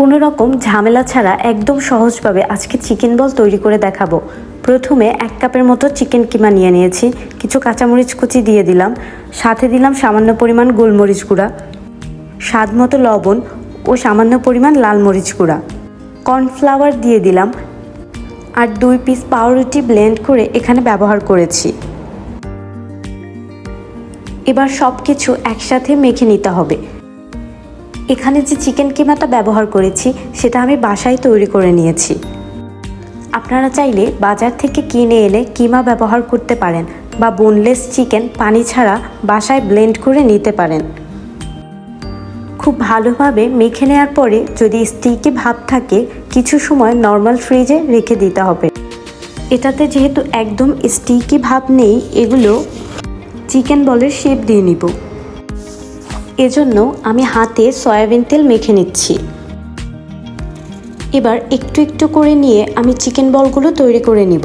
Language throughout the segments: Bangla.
কোনো রকম ঝামেলা ছাড়া একদম সহজভাবে আজকে চিকেন বল তৈরি করে দেখাবো। প্রথমে এক কাপের মতো চিকেন কিমা নিয়ে নিয়েছি। কিছু কাঁচামরিচ কুচি দিয়ে দিলাম। সাথে দিলাম সামান্য পরিমাণ গোলমরিচ গুঁড়া। স্বাদ মতো লবণ ও সামান্য পরিমাণ লাল মরিচ গুঁড়া। কর্নফ্লাওয়ার দিয়ে দিলাম আর দুই পিস পাউরুটি ব্লেন্ড করে এখানে ব্যবহার করেছি। এবার সব কিছু একসাথে মেখে নিতে হবে। এখানে যে চিকেন কিমাটা ব্যবহার করেছি, সেটা আমি বাসায় তৈরি করে নিয়েছি। আপনারা চাইলে বাজার থেকে কিনে এনে কিমা ব্যবহার করতে পারেন বা বোনলেস চিকেন পানি ছাড়া বাসায় ব্লেন্ড করে নিতে পারেন। খুব ভালোভাবে মেখে নেওয়ার পরে যদি স্টিকি ভাব থাকে, কিছু সময় নর্মাল ফ্রিজে রেখে দিতে হবে। এটাতে যেহেতু একদম স্টিকি ভাব নেই, এগুলো চিকেন বলের শেপ দিয়ে নিব। এজন্য আমি হাতে সয়াবিন তেল মেখে নিচ্ছি। এবার একটু একটু করে নিয়ে আমি চিকেন বলগুলো তৈরি করে নিব।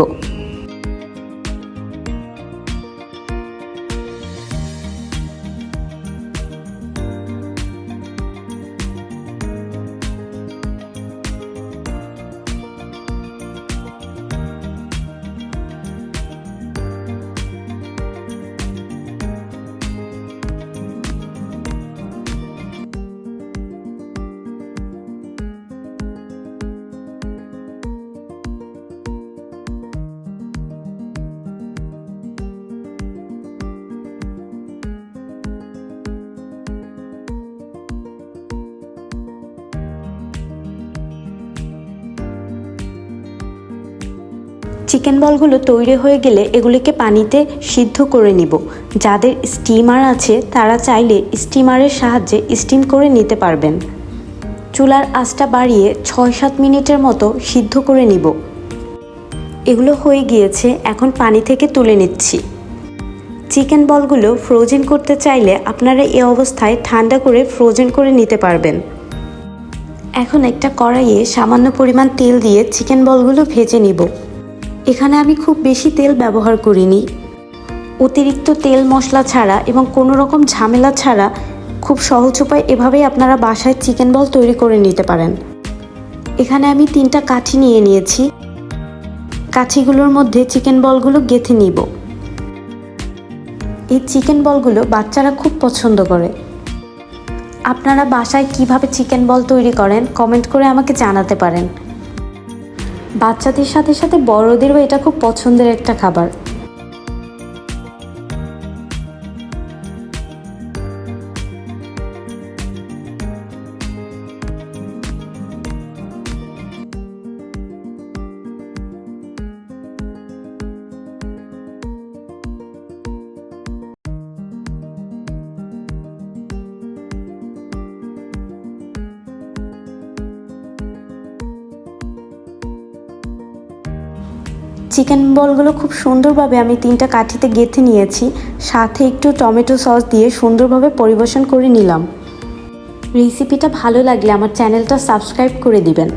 চিকেন বলগুলো তৈরি হয়ে গেলে এগুলিকে পানিতে সিদ্ধ করে নিব। যাদের স্টিমার আছে, তারা চাইলে স্টিমারের সাহায্যে স্টিম করে নিতে পারবেন। চুলার আঁচটা বাড়িয়ে ছয় সাত মিনিটের মতো সিদ্ধ করে নিব। এগুলো হয়ে গিয়েছে, এখন পানি থেকে তুলে নিচ্ছি। চিকেন বলগুলো ফ্রোজেন করতে চাইলে আপনারা এ অবস্থায় ঠান্ডা করে ফ্রোজেন করে নিতে পারবেন। এখন একটা কড়াইয়ে সামান্য পরিমাণ তেল দিয়ে চিকেন বলগুলো ভেজে নিব। এখানে আমি খুব বেশি তেল ব্যবহার করিনি। অতিরিক্ত তেল মশলা ছাড়া এবং কোনো রকম ঝামেলা ছাড়া খুব সহজ উপায় এভাবেই আপনারা বাসায় চিকেন বল তৈরি করে নিতে পারেন। এখানে আমি তিনটা কাঠি নিয়ে নিয়েছি। কাঠিগুলোর মধ্যে চিকেন বলগুলো গেঁথে নিব। এই চিকেন বলগুলো বাচ্চারা খুব পছন্দ করে। আপনারা বাসায় কীভাবে চিকেন বল তৈরি করেন কমেন্ট করে আমাকে জানাতে পারেন। বাচ্চাদের সাথে সাথে বড়দেরও এটা খুব পছন্দের একটা খাবার। চিকেন বলগুলো খুব সুন্দরভাবে আমি তিনটা কাঠিতে গেঁথে নিয়েছি। সাথে একটু টমেটো সস দিয়ে সুন্দরভাবে পরিবেশন করে নিলাম। রেসিপিটা ভালো লাগলে আমার চ্যানেলটা সাবস্ক্রাইব করে দিবেন।